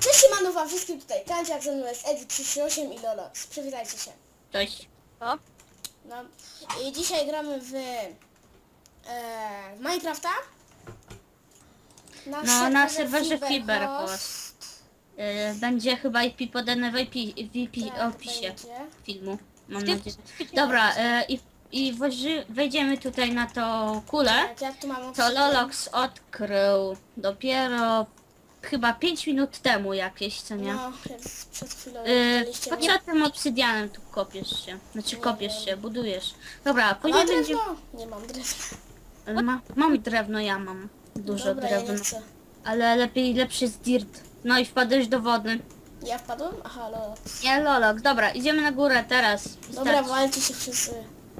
Cześć siemano wam wszystkim tutaj Kanciak, ze mną jest Edi338 i Lolox. Przywitajcie się. Cześć. Co? No. I dzisiaj gramy w, e, w Minecrafta. No, serwerze na serwerze Fiberhost. Y, Będzie chyba IP podane w IP, w IP Tak, opisie będzie. filmu. Mam nadzieję. Dobra, y, i, i włoży- wejdziemy tutaj na tą kulę. Tak, jak tu mamy To Lolox odkrył dopiero chyba 5 minut temu jakieś, co nie? No, jak przed chwilą Y, widzieliście po co tym obsydianem tu kopiesz się? Znaczy Nie kopiesz wiem. się, budujesz. Dobra, później będzie... drewno? Nie mam drewna. Ma, mam drewno, ja mam. Dużo Dobra, ja drewna. nie chcę. Ale lepiej, lepszy jest dirt. No i wpadłeś do wody. Ja wpadłem? Aha, Lolox. Nie, Lolok, dobra, idziemy na górę teraz. Dobra, Wystarczy. walcie się wszyscy.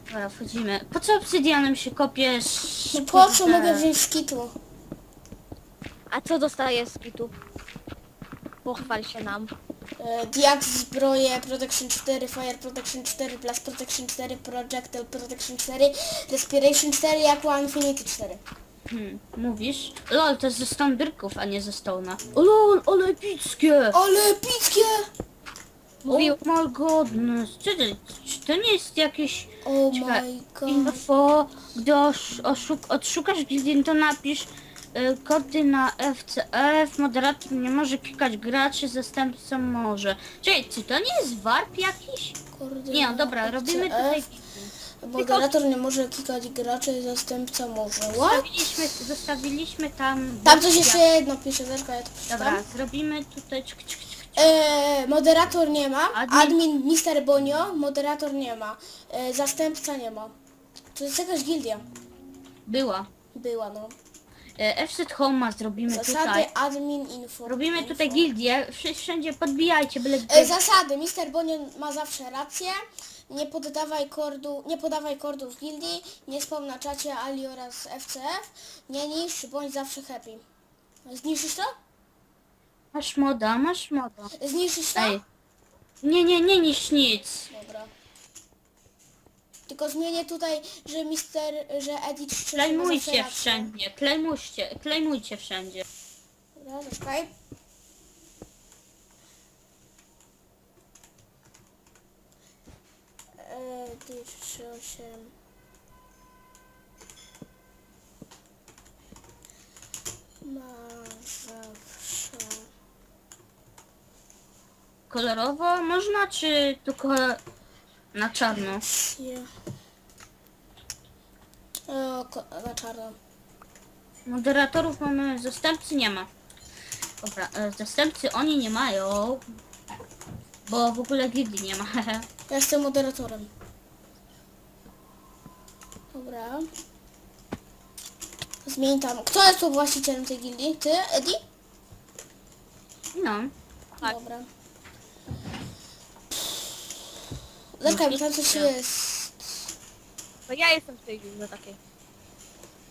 Dobra, wchodzimy. Po co obsydianem się kopiesz? No po co mogę wziąć skitu? A co dostaje z kitu? Pochwal się nam. E, Diax zbroje, Protection 4, Fire Protection 4, Blast Protection 4, Projectile Protection 4, Respiration 4 i Aqua Infinity 4. Hmm, mówisz? Lol, to jest ze Stonebricków, a nie ze Stone'a. O lol, ale epickie! Ale epickie! Mówił, Oh my godness. Czy to, czy to nie jest jakieś Oh Czekaj, my god. info, gdy osz, oszuk, odszukasz gildii, to napisz kody na FCF, moderator nie może klikać graczy, zastępca może. Czekaj, czy to nie jest warp jakiś? Kurde, Nie, no dobra, robimy tutaj... FCF. Moderator nie może klikać graczy, zastępca może. What? Zostawiliśmy, zostawiliśmy tam... Tam coś jeszcze jedno pisze, zerka, ja to przeczytam. Dobra, zrobimy tutaj... Czk, czk, czk. E, moderator nie ma, Admin. admin, Mister Bonio, moderator nie ma, e, zastępca nie ma. To jest jakaś gildia. Była. Była no. E, FZ Home zrobimy Zasady tutaj. admin info. Robimy info. tutaj gildię, Wsz- wszędzie podbijajcie, byle E, gdzie. zasady. Mister Bonio ma zawsze rację. Nie poddawaj kordu, nie podawaj kordów gildii, nie spam na czacie Ali oraz FCF, nie niszcz, bądź zawsze happy. Zniszczysz to? Masz moda, masz moda. Zniszczysz to? Ej. Nie, nie, nie niż nic. Dobra. Tylko zmienię tutaj, że Mister, że Edit 3 Klejmujcie wszędzie, klejmujcie, klejmujcie wszędzie. Dobra, zaczekaj. Edit 3, 8. Ma zawsze. Kolorowo można, czy tylko na czarno? rację. O, ko- na czarno. Moderatorów mamy, zastępcy nie ma. Dobra, e, zastępcy oni nie mają, bo w ogóle gildii nie ma. Ja jestem moderatorem. Dobra. Zmień tam. Kto jest tu właścicielem tej gildii? Ty, Edi? No, Tak. Dobra. Bo tam coś jest. to ja jestem w tej gildii takiej.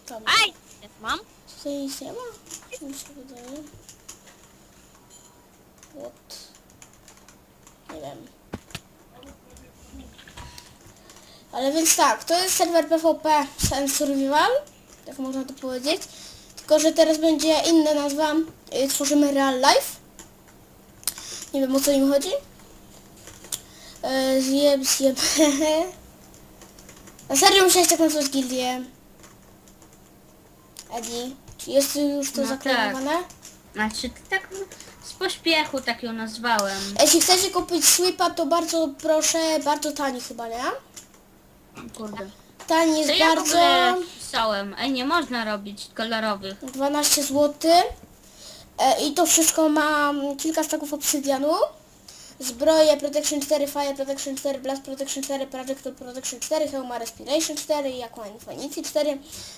Tam. Aj! Jest mam? Tutaj nic nie ma? Co mi się wydaje? What? Nie wiem. Ale więc tak, to jest serwer PvP Science Survival, tak można to powiedzieć. Tylko, że teraz będzie inna nazwa. y, Tworzymy Real Life. Nie wiem o co im chodzi. E, Zjeb, zjeb. Na serio musiałeś tak nazwać gildię. Edi, czy jest już to No zaklamowane? znaczy to tak z pośpiechu tak ją nazwałem. Jeśli chcecie kupić sweepa, to bardzo proszę, bardzo tani chyba, nie? Kurde. Tani jest ja w bardzo ogóle pisałem? Ej, nie można robić kolorowych. 12 zł. E, I to wszystko ma mm, kilka staków obsydianu. Zbroje Protection 4, Fire Protection 4, Blast Protection 4, Projectile Protection 4, Hełma Respiration 4 i Aqua Infinity 4.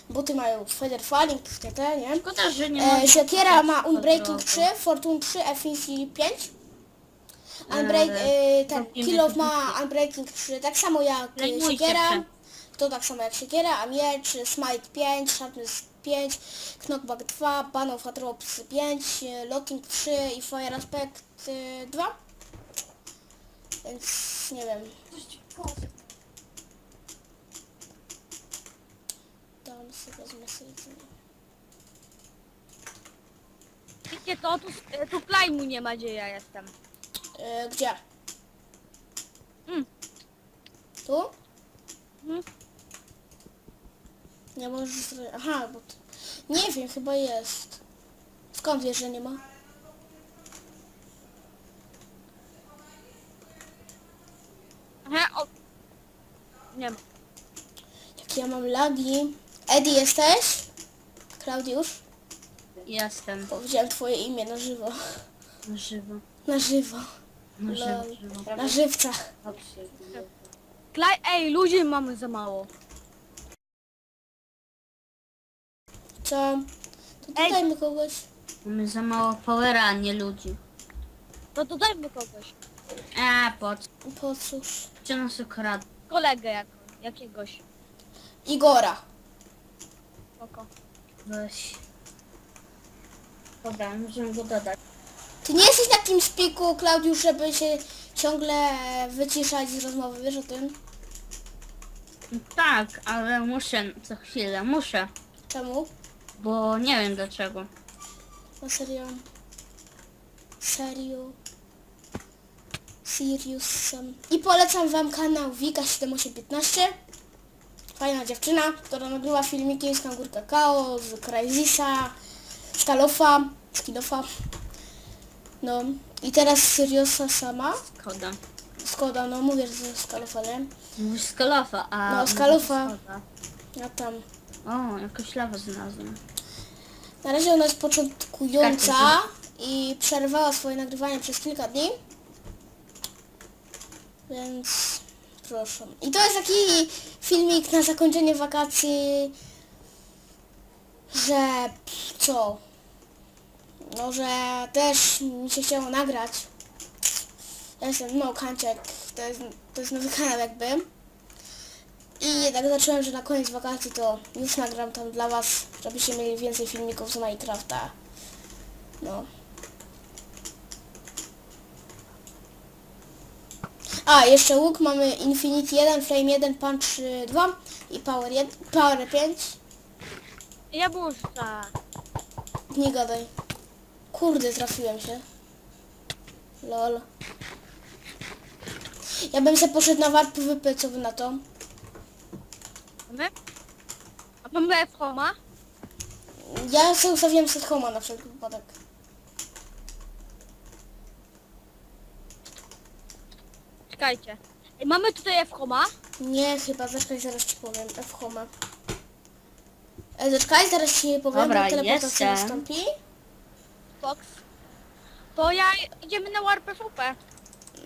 Buty mają Feather Falling, TT, nie? Szkoda, że nie E, siekiera ma Unbreaking 3, kolorowych. Fortune 3, Efficiency 5. Unbreak, e, ten robimy Kill of to ma Unbreaking 3, tak samo jak e, Zajmujcie siekiera. To tak samo jak siekiera, a miecz, e, Smite 5, Sharpness 5, Knockback 2, Ban of Atrops 5, e, Locking 3 i Fire Aspect e, 2. Więc nie wiem. Dam sobie wezmę sobie. patrzcie to, tu, tu klejmu nie ma, gdzie ja jestem. E, gdzie? Mm. Tu? Mhm. Nie możesz zrobić. Aha, bo... To... Nie wiem, chyba jest. Skąd wiesz, że nie ma? Aha, o... Nie ma. Jakie ja mam lagi. Eddie, jesteś? Klaudiusz? Jestem. Powiedziałem twoje imię na żywo. Na żywo. Na żywo. Na żywo. Lol. Na żywcach. Klej... Ej, ludzi mamy za mało. Co? To Ej. dodajmy kogoś. Mamy za mało powera, a nie ludzi. No to dajmy kogoś. A, po co? Po cóż. Czy nas ukradł? Kolegę jak, jakiegoś. Igora. Spoko. Weź. Dobra, możemy go dodać. Ty nie jesteś na tym spiku, Klaudiusz, żeby się ciągle wyciszać z rozmowy, wiesz o tym? Tak, ale muszę co chwilę, muszę. Czemu? Bo nie wiem dlaczego. Na serio? Serio? Sirius sam. I polecam wam kanał Wika7815. Fajna dziewczyna, która nagrywa filmiki z Kangur Kakao, z Crazisa, z Kalofa, z Kidofa. No. I teraz Siriusa sama. Koda. Skoda, no mówię, że to jest Kalofa, nie? Mówisz z Kalofa, a... No, z Kalofa. Skoda. Ja tam. O, jakąś lawę znalazłem. Na razie ona jest początkująca i przerwała swoje nagrywanie przez kilka dni. Więc proszę. I to jest taki filmik na zakończenie wakacji, że co? No, że też mi się chciało nagrać. Ja jestem, no, Kanciak, to jest, to jest nowy kanał jakby. I tak zacząłem, że na koniec wakacji to już nagram tam dla was, żebyście mieli więcej filmików z Minecrafta. No. A, jeszcze łuk mamy Infinity 1, Flame 1, Punch y, 2 i Power 1, Power 5. Ja burza. Nie gadaj. Kurde, trafiłem się. Lol. Ja bym se poszedł na warp PvP, co wy na to? A mamy F Homa? Ja sobie ustawiłem set homa na wszelki wypadek. Czekajcie. Ej, mamy tutaj F Homa? Nie, chyba, zaczekaj, zaraz ci powiem. F home. E, zaczekaj, zaraz ci powiem, Dobra, bo teleportacja jestem. nastąpi. Fox. To ja idziemy na War PvP.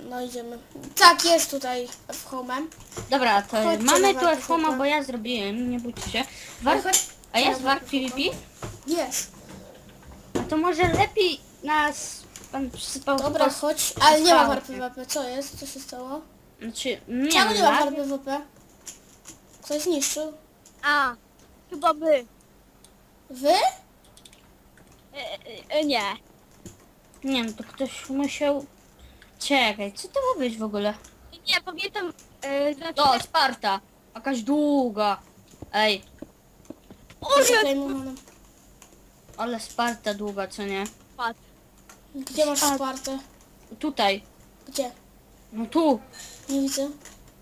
No idziemy. Tak, jest tutaj F home. Dobra, to Chodźcie mamy na tu F-Homa, chłopa. bo ja zrobiłem, nie bójcie się. War... Chodź- A jest Warp PvP? Jest. A to może lepiej nas pan przysypał Dobra, prostu- chodź. Ale nie ma warp PvP. Co jest? Co się stało? Znaczy, nie Czemu nie ma warp PvP? Ktoś zniszczył? A, chyba my. Wy? E, e, e, nie. Nie wiem, to ktoś musiał... Czekaj, co to ma być w ogóle? Nie, pamiętam. E, znaczy, O, Sparta! Jakaś długa. Ej, o, Jest nie, zaklejmowana. ale Sparta długa, co nie? Patrz. Gdzie masz A- Spartę? Tutaj. Gdzie? No tu. Nie widzę.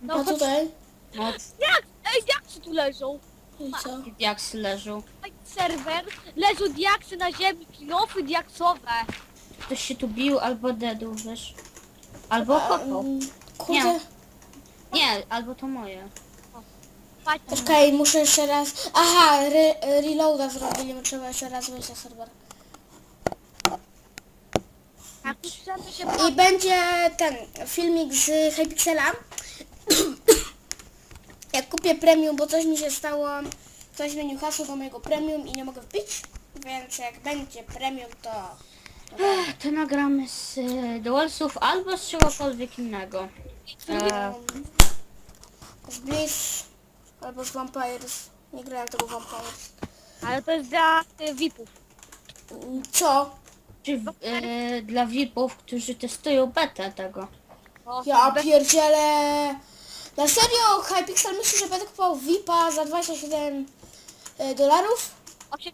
No A chodź. tutaj? No, Jak? Ej, diaksy tu leżą. I co? diaksy leżą. Serwer. Leżą diaksy na ziemi, kilofy diaksowe. Ktoś się tu bił albo dedł, wiesz? Albo kopał. Mm, Kurde. Nie. Nie, albo to moje. Patrzcie. Czekaj, muszę jeszcze raz... Aha, re, reloada zrobili, trzeba jeszcze raz wejść na serwer. Się I będzie ten filmik z Hypixela. Jak kupię premium, bo coś mi się stało, ktoś zmienił hasło do mojego premium i nie mogę wbić, więc jak będzie premium, to... Ech, To nagramy z e, Dualsów albo z czegokolwiek innego. E, z Blizz albo z Vampires. Nie grałem tego Vampires. Ale to jest dla y, VIP-ów. Mm, Co? Czy w, e, dla VIP-ów, którzy testują betę tego. O, Ja bez- pierdzielę. Na serio, Hypixel myśli, że będę kupował VIPa za 27 e, dolarów? osiem-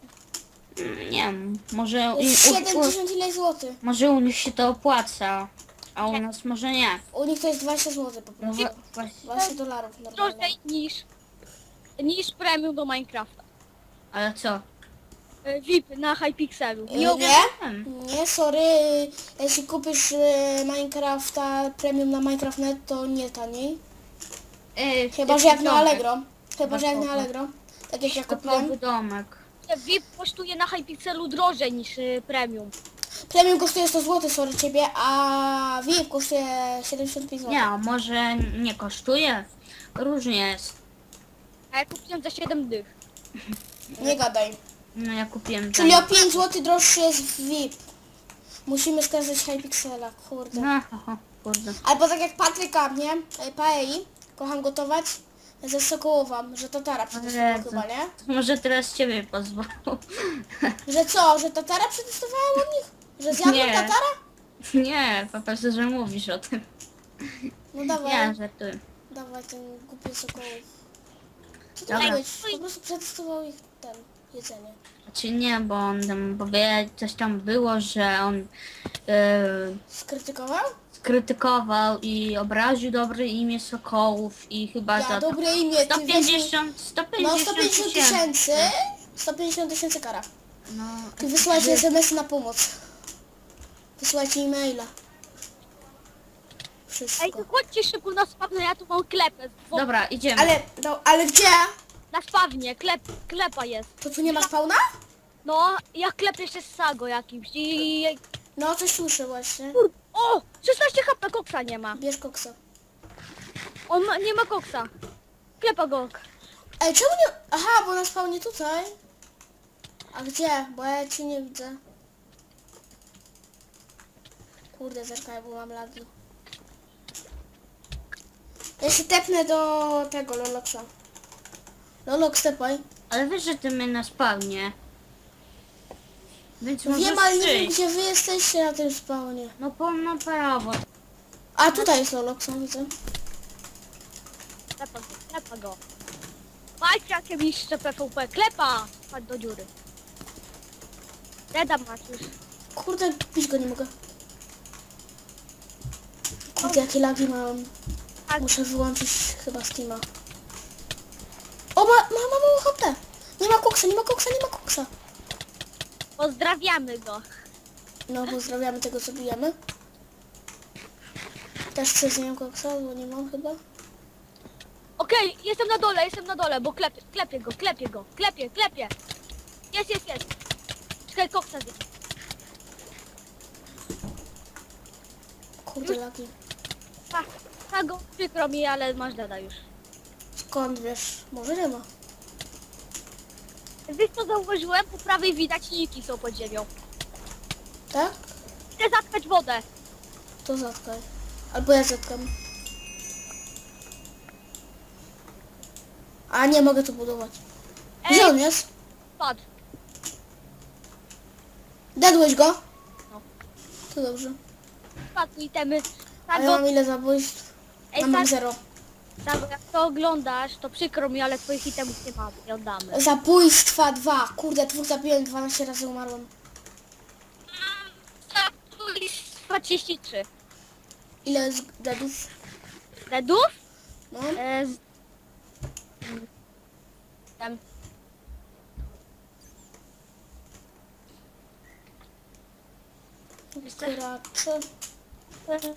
Nie wiem, może, u, u, 70 ile złotych. może u nich się to opłaca, a u nas może nie. U nich to jest 20 zł po No prostu. wa- właśnie. 20 dolarów normalnie. Drożej niż, niż premium do Minecrafta. Ale co? E, VIP na Hypixelu. Nie Nie? Sorry. Jeśli kupisz y, Minecrafta premium na Minecraft.net to nie taniej. Ej, Chyba, że jak na domek. Allegro. Chyba, że jak na. Allegro. Tak jak ja Typowy kupiłem. domek. VIP kosztuje na Hypixelu drożej niż e, premium. Premium kosztuje 100 zł, sorry ciebie, a VIP kosztuje 75 zł. Nie, a może nie kosztuje? Różnie jest. A ja kupiłem za 7 dych. Nie gadaj. No ja kupiłem Czyli o 5 zł droższy jest VIP. Musimy skazać Hypixela, kurde. No, ho, kurde. Albo tak jak Patryka, nie? E, Paei. Kocham gotować. Ze Sokołowa, że Tatara przetestował Jezu. chyba, nie? Może teraz ciebie pozwolą. Że co, że Tatara przetestowała u nich? Że zjadła Nie. Tatara? Nie, po prostu, że mówisz o tym. No dawaj, Nie, żartuję. dawaj ten głupi Sokołów. Co to Dobra. ma być? Po prostu przetestował ich ten, jedzenie. Znaczy nie, bo on tam powie, coś tam było, że on yy, Skrytykował? skrytykował i obraził dobre imię Sokołów i chyba Ja, za to dobre imię, ty weźmie... 150, 150 No 150 tysięcy, 150 tysięcy kara. No, I wysyłajcie SMS-y na pomoc. Wysyłajcie e-maila. Ej, Wszystko. to chodźcie szybko na spawnie, ja tu mam klepę. Dobra, idziemy. Ale, no, ale gdzie? Na spawnie, klep, klepa jest. To tu nie ma spawna? No, ja klepię jeszcze z Sago jakimś i... No, coś słyszę właśnie. O! 16 HP koksa nie ma. Bierz koksa. On ma, nie ma koksa. Klepa go. Ej, czemu nie... Aha, bo na spawnie tutaj. A gdzie? Bo ja ci nie widzę. Kurde, zerkaj, bo mam lagi. Ja się tepnę do tego Loloxa. Lolox, tepaj. Ale wiesz, że ty mnie na spawnie. Więc możesz Wiem, ale nie wiem, przyjść. gdzie wy jesteście na tym spawnie. No po na prawo. A, tutaj jest Lolox, no widzę. Klepa go, klepa go. Majkrakiem niszczę PvP. Klepa! Chodź do dziury. Reda masz już. Kurde, pić go nie mogę. Kurde, jakie lagi mam. Muszę wyłączyć chyba Steama. O, ma, ma, ma mało HP. Nie ma koksa, nie ma koksa, nie ma koksa. Pozdrawiamy go. No, pozdrawiamy tego, co bijemy. Też chcę z nią koksa, bo nie mam chyba. Okej, jestem na dole, jestem na dole, bo klepię, klepię go, klepię go, klepię, klepię. Jest, jest, jest. Czekaj, koksa zje. Kurde, lagi. Tak, tak go przykro mi, ale masz dada już. Skąd wiesz? Może nie ma. Wiesz co zauważyłem? Po prawej widać niki są pod ziemią. Tak? Chcę zatkać wodę. To zatkaj. Albo ja zatkam. A nie mogę tu budować. Gdzie on jest? padł. Dedłeś go? No. To dobrze. Padł itemy. A Tak ja mam ile zabójstw? ej, mam tak, zero. Tak, jak to oglądasz, to przykro mi, ale twoich itemów nie mamy, nie oddamy. Zabójstwa dwa. Kurde, dwóch zabiłem, 12 razy umarłem. Zabójstwa 33. Ile jest deadów? Redów? No. E, z... Tam. Kuracze.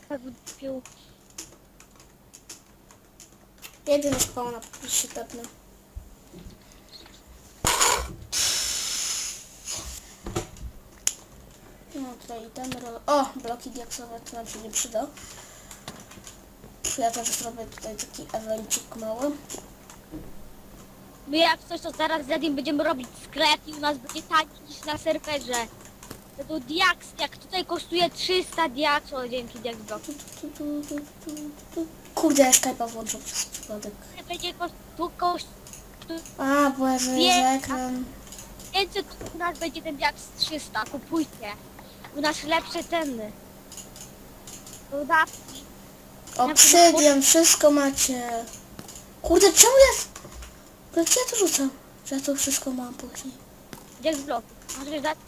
Tak wypił. Jedę na spawna, się tepnę. No tutaj itemy. ro- O, bloki diaksowe, to nam się nie przyda. Ja też zrobię tutaj taki evencik mały. My jak coś to zaraz z Edim będziemy robić sklep i u nas będzie taniej niż na serwerze. To tu diaks, jak tutaj kosztuje 300 diaks, o dzięki diaks bloku. Kurde, Skype'a włączę przez przypadek. Będzie tu tu A, bo ja że ekran. 500, u nas będzie ten diaks 300, kupujcie. U nas lepsze ceny. Dodatki. Obsydian, wszystko macie. Kurde, czemu ja... Kurde, co ja to rzucam? Że ja to wszystko mam później. Diaks bloku. Możesz dać?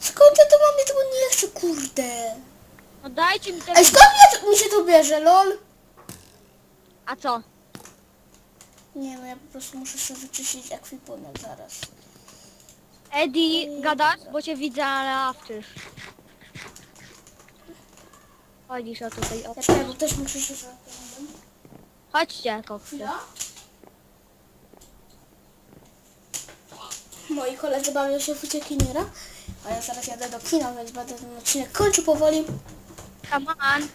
Skąd ja to mam? Ja tego nie chcę, kurde. No dajcie mi Ej, teraz. skąd mnie, mi się to bierze, lol? A co? Nie no, ja po prostu muszę sobie wyczyścić ekwipunek zaraz. Eddie, gadasz? Bo cię widzę, ale awczysz. Chodzisz o tutaj. O. Ja też, też muszę się zaaktywować. Chodźcie, koksy. Ja? Moi koledzy bawią się w uciekiniera, a ja zaraz jadę do kina, więc będę ten odcinek kończył powoli. Come on.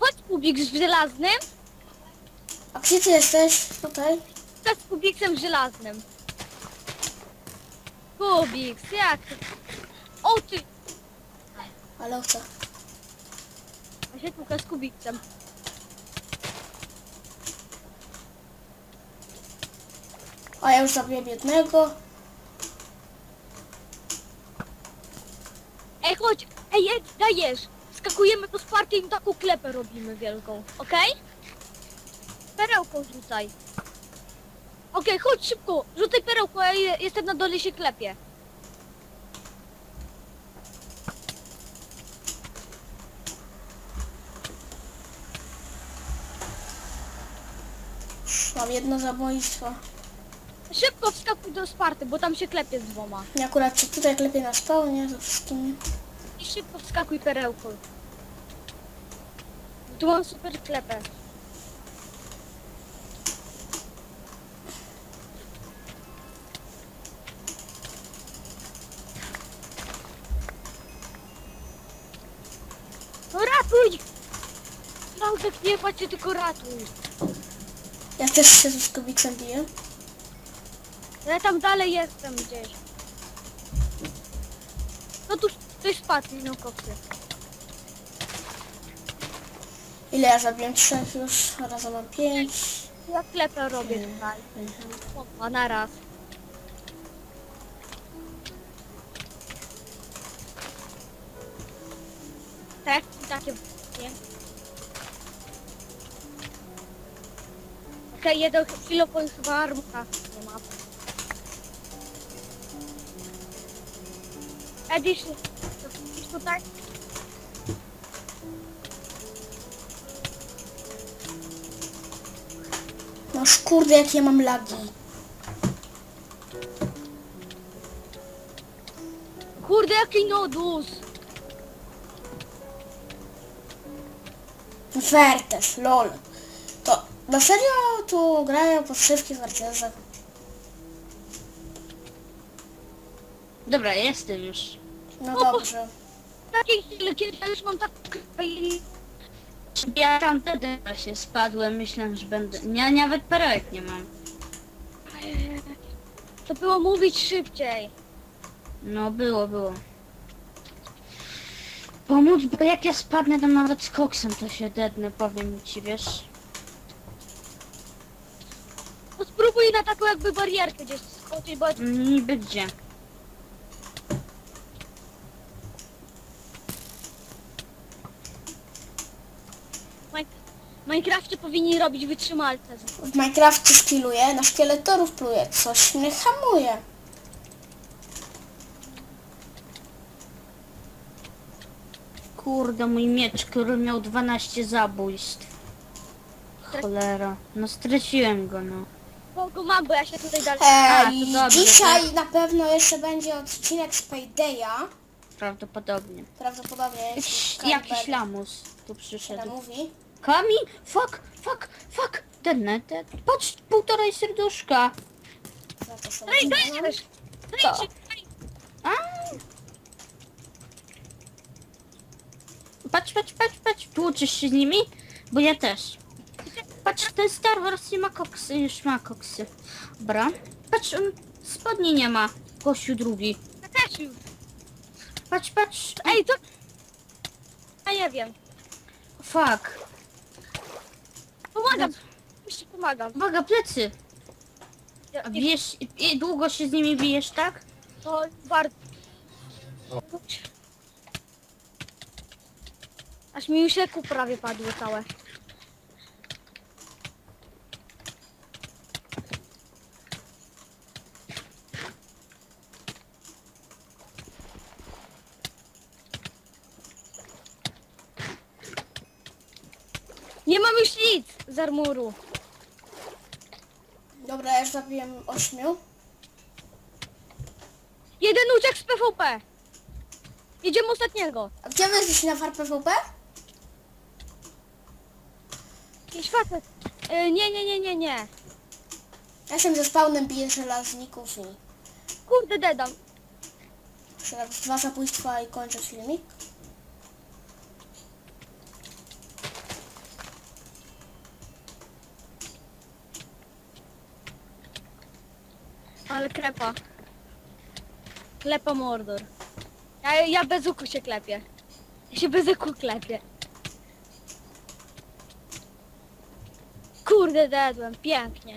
Chodź Kubik z żelaznym. A gdzie ty jesteś? Tutaj? Chodź z Kubiksem żelaznym. Kubiks, jak? O ty! Ale chcę. A się tylko z Kubiksem. A ja już zabiję jednego. Ej, chodź! Ej, ej, dajesz! Skakujemy do Sparty i taką klepę robimy wielką, okej? Perełką rzucaj. Okej, chodź szybko! Rzucaj perełką, ja je- jestem na dole się klepie. Mam jedno zabójstwo. Szybko wskakuj do Sparty, bo tam się klepie z dwoma. Nie akurat się tutaj klepie na spawnie ze wszystkimi. I szybko wskakuj perełką. Tu mam super klepę. No ratuj! Laudek, nie patrzcie, tylko ratuj. Ja też się z Kubiksem biję. Ja tam dalej jestem gdzieś. Ktoś spadł, no koksy. Ile ja zabiłem? Trzech już, razem mam pięć. Ja klepę robię tutaj. O, na raz. Tak, takie nie? Okej, jeden chwilowo chyba armka nie ma. Edisz, idź tutaj. No kurde, jakie ja mam lagi. Kurde, jaki nodus! Wertes, lol. To na serio tu grają podszywki w Wertesach. Dobra, jestem już. No dobrze. Takiej chwili, kiedy ja już mam tak... i- Ja tam wtedy się spadłem, myślałem, że będę... Ja nawet perełek nie mam. To było mówić szybciej. No, było, było. Pomóc, bo jak ja spadnę tam nawet z koksem, to się dednę, powiem ci, wiesz? No spróbuj na taką jakby barierkę gdzieś skoczyć, bo Niby gdzie. w Min- w Minecrafcie powinni robić wytrzymalce. W Minecrafcie skilluję, na szkieletorów pluję. Coś mnie hamuje. Kurde, mój miecz, który miał 12 zabójstw. Cholera. No straciłem go, no. Bo go mam, bo ja się tutaj dalej... A, Ej, to dobrze, dzisiaj na pewno jeszcze będzie odcinek z Paydaya. Prawdopodobnie. Prawdopodobnie Jakiś, lamus tu tak przyszedł. mówi. Kami? Fuck, fuck, fuck! Denne, te... Patrz, półtorej serduszka. Ej! Co? Dajcie! A. Patrz, patrz, patrz, patrz. Tłuczysz się z nimi? Bo ja też. Patrz, ten Star Wars nie ma koksy, już ma koksy. Dobra. Patrz, on spodni nie ma. Gościu drugi. Ja też już! Patrz, patrz. Ej, to... Ja nie wiem. Fuck. Pomagam! Już ci pomagam. Uwaga, plecy. Ja, A nie, bijesz, i długo się z nimi bijesz, tak? to bardzo... Aż mi już prawie padło całe. Nie mam już nic z armuru. Dobra, ja już zabiłem ośmiu. Jeden uciekł z PvP. Jedziemy ostatniego. A gdzie wy jesteście na VAR PvP? Jakiś facet. E, nie, nie, nie, nie, nie. Ja się ze spawnem biję żelazników i Kurde, dedam. tak dwa zabójstwa i kończę filmik. Ale krepa. Klepa mordor. Ja, ja bez łuku się klepię. Ja się bez łuku klepię. Kurde, dedłem, pięknie.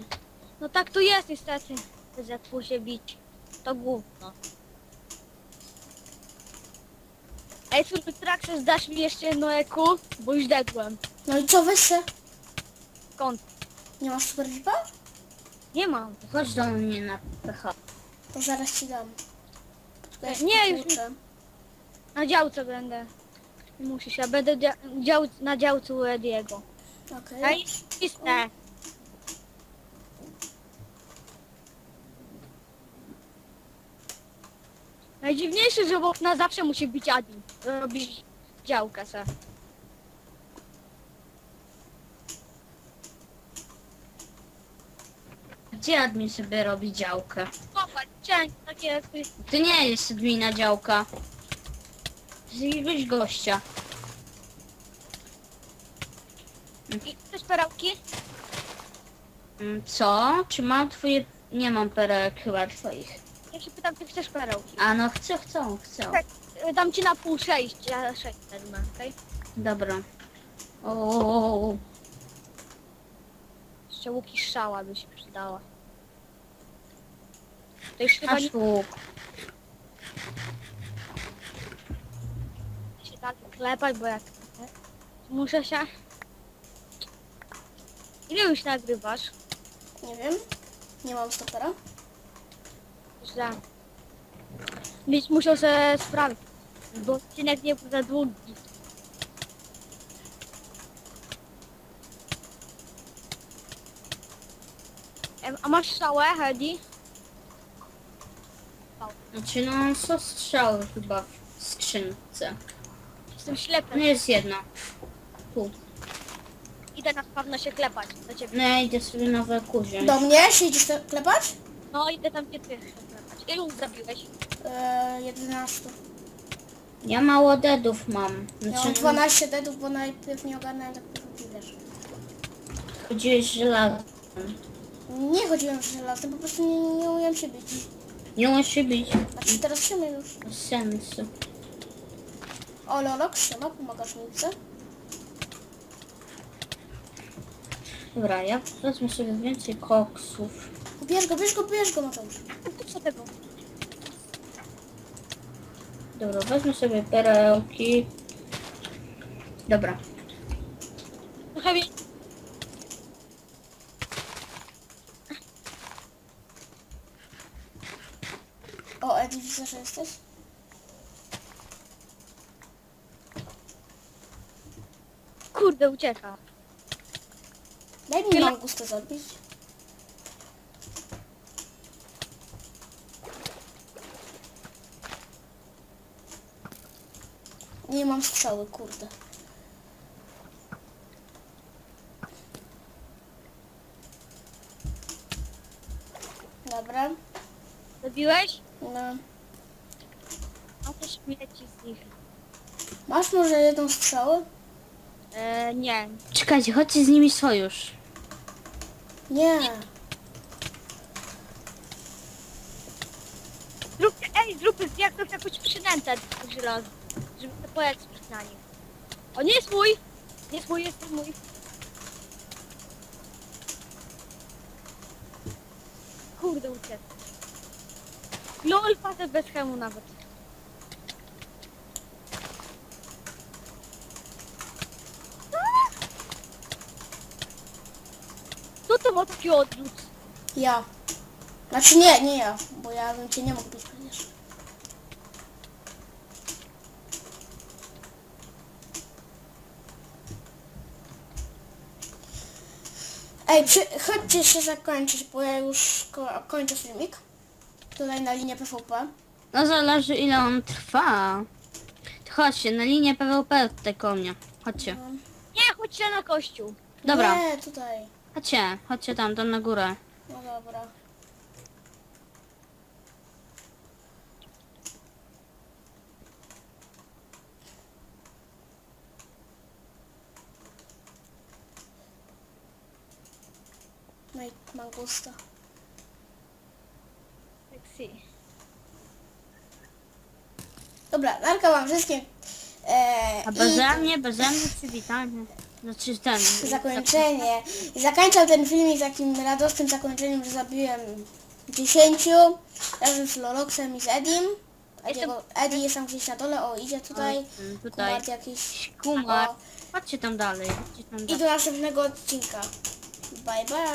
No tak to jest niestety. Łuku się bić. To gówno. Ej, Surby Traxxas, dasz mi jeszcze jedno eku? Bo już dedłem. No i co weź se? Skąd? Nie masz super? Nie mam. Chodź do mnie na PH. To zaraz ci dam. Nie, już. Na działce będę. Musisz, ja będę dzia- dział, na działce u Ediego. Okej. Zajebiste. Najdziwniejsze, że obok na zawsze musi być admin. Robić działkę se. Gdzie admin sobie robi działkę? Popatrz, takie... Ty nie jest admina działka. Jakiegoś gościa. I chcesz perełki? Mm, Co? Czy mam twoje... Nie mam perełek chyba twoich. Ja się pytam, czy chcesz perełki. A no chcę, chcą, chcą. Tak, y, dam ci na pół sześć, ja sześć wezmę, okej? Dobra. O, Jeszcze łuki strzała by się przydała. To już chyba nie masz łuk. się dalej klepać, bo jak... Muszę się... Ile już nagrywasz? Nie wiem. Nie mam stopera. Źle. Więc musiał sobie sprawdzić, bo odcinek nie był za długi. Em, A masz strzałę, Hedy? Znaczy no są strzały chyba w skrzynce. Jestem ślepy. No jest jedna. Tu. Idę na pewno się klepać do ciebie. No ja idę sobie nowe kuzie. Do mnie się idziesz te- klepać? No idę tam gdzie ty się klepać. Ilu zabiłeś? Eee, 11. Ja mało deadów mam. Ja mam Znaczy 12 deadów, bo najpierw nie ogarnąłem tak wiesz. chodziłeś żelazem. Nie chodziłem z żelazem, po prostu nie, nie umiem się bić. Nie musi być Znaczy teraz się umiem już. bez sensu. O Lolok, siema, pomagasz mi co? Dobra, ja wezmę sobie więcej koksów. Bierz go, bierz go, bierz go, Mateusz. Co tego? Dobra, wezmę sobie perełki. Dobra. Trochę. O, Edi, widzę, że jesteś? Kurde, ucieka. Daj mi mangustę zrobić. Nie mam strzały, kurde. Dobra, Zabiłeś? A z nich. Masz może jedną strzałę? E, nie. Czekajcie, chodźcie z nimi sojusz. Nie. Zrób, ej, zrób jak to jakąś przynętę żelazo, żeby to poekspić na nich. O, nie jest mój! Nie jest mój, jest mój. Kurde, uciekł. LOL, facet bez chemu nawet. Co to ma taki odrzut? Ja. Znaczy nie, nie ja, bo ja bym cię nie mógł bić przecież. Ej, chodźcie się zakończyć, bo ja już ko kończę filmik. Tutaj na linię PvP. No zależy ile on trwa. Chodźcie, na linię PvP tutaj koło mnie. Chodźcie. No. Nie, chodźcie na kościół. Dobra, Nie, tutaj. chodźcie, chodźcie tam, tam na górę. No dobra. No i mangusta. Dobra, narka wam wszystkim. Eee, A i beze mnie, beze mnie przywitanie. Znaczy ten. zakończenie. I zakończam ten filmik takim radosnym zakończeniem, że zabiłem 10 razem z Loloxem i z Edim. Ediego, Eddie jest tam gdzieś na dole, o idzie tutaj. Tutaj. Kumart jakiś. Kumar. O. Chodźcie tam dalej, chodźcie tam I dalej. do następnego odcinka. Bye bye.